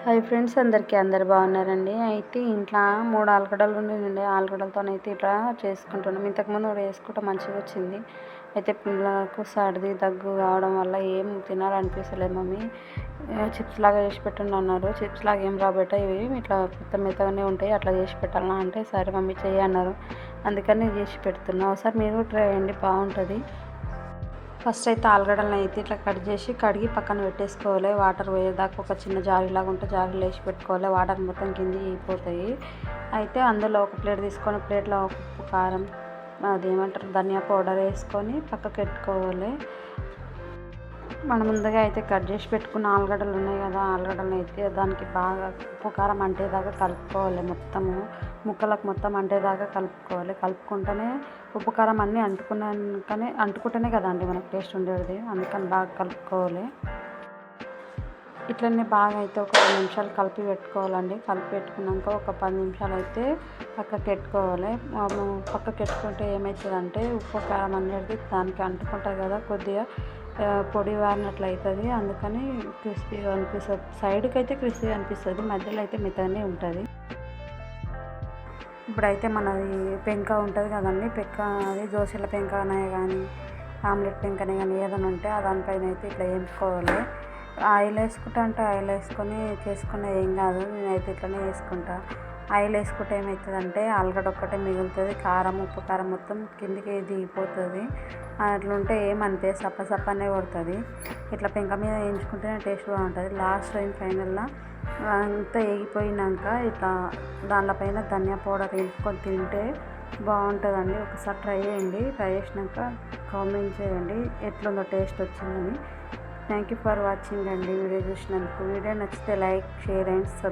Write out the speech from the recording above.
Hi friends అందరికీ అందరు బాగున్నారండి. అయితే ఇంట్లో మూడు ఆలుగడ్డలు ఉండే ఆలుగడ్డలతోనైతే ఇట్లా చేసుకుంటున్నాం. ఇంతకుముందు కూడా వేసుకుంటే మంచిగా వచ్చింది. అయితే పిల్లలకు సర్ది దగ్గు కావడం వల్ల ఏం తినాలనిపిస్తలేదు మమ్మీ. చిప్స్ లాగా చేసి పెట్టండి అన్నారు. చిప్స్ లాగా ఏం రాబెట్ట ఇవి. ఇట్లా పెద్ద మెత్తగానే ఉంటాయి. అట్లా చేసి పెట్టాలా అంటే సరే మమ్మీ చెయ్యి అన్నారు. అందుకని చేసి పెడుతున్నా. ఒకసారి మీరు ట్రై చేయండి. బాగుంటుంది. ఫస్ట్ అయితే ఆలుగడ్డలను అయితే ఇట్లా కట్ చేసి కడిగి పక్కన పెట్టేసుకోవాలి. వాటర్ పోయేదాకా ఒక చిన్న జారీలాగా ఉంటే జారీలో వేసి పెట్టుకోవాలి. వాటర్ మొత్తం కింది అయిపోతాయి. అయితే అందులో ఒక ప్లేట్ తీసుకొని ప్లేట్లో ఉప్పు కారం అది ఏమంటారు ధనియా పౌడర్ వేసుకొని పక్కకు పెట్టుకోవాలి. మనం ముందుగా అయితే కట్ చేసి పెట్టుకున్న ఆలుగడ్డలు ఉన్నాయి కదా ఆలుగడ్డలు అయితే దానికి బాగా ఉప్పు కారం అంటేదాకా కలుపుకోవాలి మొత్తము. ముక్కలకు మొత్తం అంటేదాకా కలుపుకోవాలి. కలుపుకుంటేనే ఉప్పు కారం అన్నీ అంటుకున్నాకనే అంటుకుంటేనే కదండి మనకు టేస్ట్ ఉండేది. అందుకని బాగా కలుపుకోవాలి. ఇట్లనే బాగా అయితే ఒక పది నిమిషాలు కలిపి పెట్టుకోవాలండి. కలిపి పెట్టుకున్నాక ఒక పది నిమిషాలు అయితే పక్కకి పెట్టుకోవాలి. పక్కకి పెట్టుకుంటే ఏమవుతుందంటే ఉప్పు కారం అనేది దానికి అంటుకుంటుంది కదా కొద్దిగా. పొడి వారినట్లు అవుతుంది. అందుకని క్రిస్పీగా అనిపిస్తుంది. సైడ్కి అయితే క్రిస్పీగా అనిపిస్తుంది. మధ్యలో అయితే మిగతానే ఉంటుంది. ఇప్పుడైతే మనది పెంక ఉంటుంది కదండి. పెంక అది దోశల పెంక అనే కానీ ఆమ్లెట్ పెంక అనే కానీ ఏదైనా ఉంటే దానిపైన అయితే ఇట్లా వేయించుకోవాలి. ఆయిల్ వేసుకుంటా అంటే ఆయిల్ వేసుకొని చేసుకున్న ఏం కాదు. నేనైతే ఇట్లనే వేసుకుంటా. ఆయిల్ వేసుకుంటే ఏమవుతుందంటే ఆలుగడ్డ ఒక్కటే మిగులుతుంది కారం ఉప్పు కారం మొత్తం కిందికి దిగిపోతుంది. అట్లుంటే ఏమంతే సప్ప సప్పనే కొడుతుంది. ఇట్లా పెంక మీద వేయించుకుంటేనే టేస్ట్ బాగుంటుంది. లాస్ట్ టైం ఫైనల్లో అంతా వేగిపోయినాక ఇట్లా దానిపైన ధనియా పౌడర్ వేసుకొని తింటే బాగుంటుందండి. ఒకసారి ట్రై చేయండి. ట్రై చేసినాక కామెంట్ చేయండి ఎట్లుందో టేస్ట్ వచ్చిందని. థ్యాంక్ యూ ఫర్ వాచింగ్ అండి. వీడియో చూసినందుకు వీడియో నచ్చితే లైక్ షేర్ అండ్ సబ్